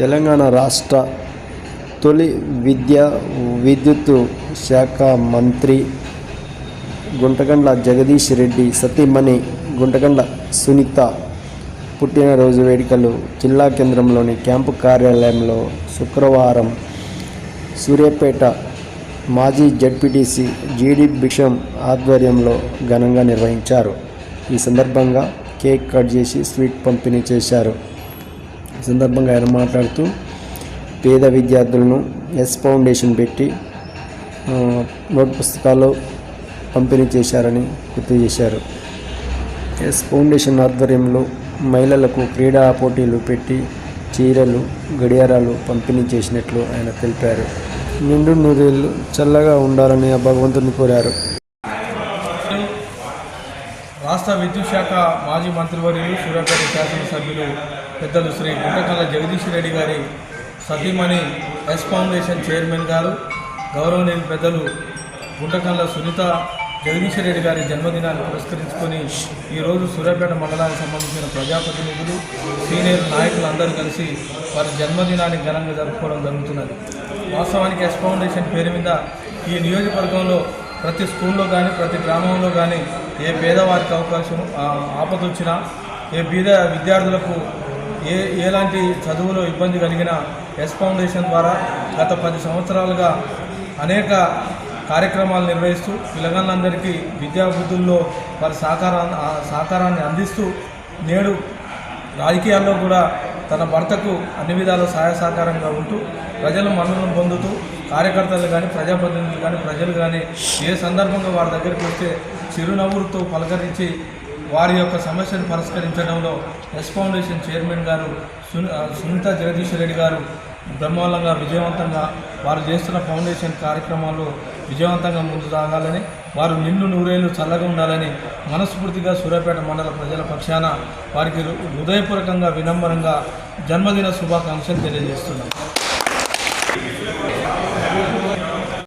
తెలంగాణ రాష్ట్ర తొలి విద్యా విద్యుత్ శాఖ మంత్రి గుంటకండ్ల జగదీష్ రెడ్డి సతీమణి గుంటకండ్ల సునీత పుట్టినరోజు వేడుకలు జిల్లా కేంద్రంలోని క్యాంపు కార్యాలయంలో శుక్రవారం. సూర్యాపేట మాజీ జడ్పీటీసీ జీడి భిక్షం ఆధ్వర్యంలో ఘనంగా నిర్వహించారు. ఈ సందర్భంగా కేక్ కట్ చేసి స్వీట్ పంపిణీ చేశారు. సందర్భంగా ఆయన మాట్లాడుతూ పేద విద్యార్థులను ఎస్ ఫౌండేషన్ పెట్టి నోట్ పుస్తకాలు పంపిణీ చేశారని గుర్తు చేశారు. ఎస్ ఫౌండేషన్ ఆధ్వర్యంలో మహిళలకు క్రీడా పోటీలు పెట్టి చీరలు గడియారాలు పంపిణీ చేసినట్లు ఆయన తెలిపారు. నిండు నూరేళ్ళు చల్లగా ఉండాలని ఆ భగవంతుని కోరారు. రాష్ట్ర విద్యుత్ శాఖ మాజీ మంత్రివర్యులు సూర్యాపేట శాసనసభ్యులు పెద్దలు శ్రీ గుంటకల్ల జగదీష్ రెడ్డి గారి సతీమణి ఎస్ ఫౌండేషన్ చైర్మన్ గారు గౌరవనీయులు పెద్దలు గుంటకల్ల సునీత జగదీష్ రెడ్డి గారి జన్మదినాన్ని పురస్కరించుకొని ఈరోజు సూర్యాపేట మండలానికి సంబంధించిన ప్రజాప్రతినిధులు సీనియర్ నాయకులు అందరూ కలిసి వారి జన్మదినాన్ని ఘనంగా జరుపుకోవడం జరుగుతున్నది. వాస్తవానికి ఎస్ ఫౌండేషన్ పేరు మీద ఈ నియోజకవర్గంలో ప్రతి స్కూల్లో కానీ ప్రతి గ్రామంలో కానీ ఏ పేదవారికి అవకాశం ఆపద వచ్చినా ఏ బీద విద్యార్థులకు ఏ ఎలాంటి చదువులో ఇబ్బంది కలిగిన ఎస్ ఫౌండేషన్ ద్వారా గత పది సంవత్సరాలుగా అనేక కార్యక్రమాలు నిర్వహిస్తూ పిల్లగాళ్ళందరికీ విద్యాబుద్ధుల్లో వారి సహకారాన్ని ఆ సహకారాన్ని అందిస్తూ నేడు రాజకీయాల్లో కూడా తన భర్తకు అన్ని విధాల సహాయ సహకారంగా ఉంటూ ప్రజల మన్నలను పొందుతూ కార్యకర్తలు కానీ ప్రజాప్రతినిధులు కానీ ప్రజలు కానీ ఏ సందర్భంగా వారి దగ్గరికి వస్తే చిరునవ్వులతో పలకరించి వారి యొక్క సమస్యను పరిష్కరించడంలో ఎస్ ఫౌండేషన్ చైర్మన్ గారు సుని సునీత జగదీశ్వర రెడ్డి గారు బ్రహ్మాండంగా విజయవంతంగా వారు చేస్తున్న ఫౌండేషన్ కార్యక్రమాల్లో విజయవంతంగా ముందు సాగాలని వారు నిండు నూరేళ్ళు చల్లగా ఉండాలని మనస్ఫూర్తిగా సూర్యాపేట మండల ప్రజల పక్షాన వారికి హృదయపూర్వకంగా వినమ్రంగా జన్మదిన శుభాకాంక్షలు తెలియజేస్తున్నాం.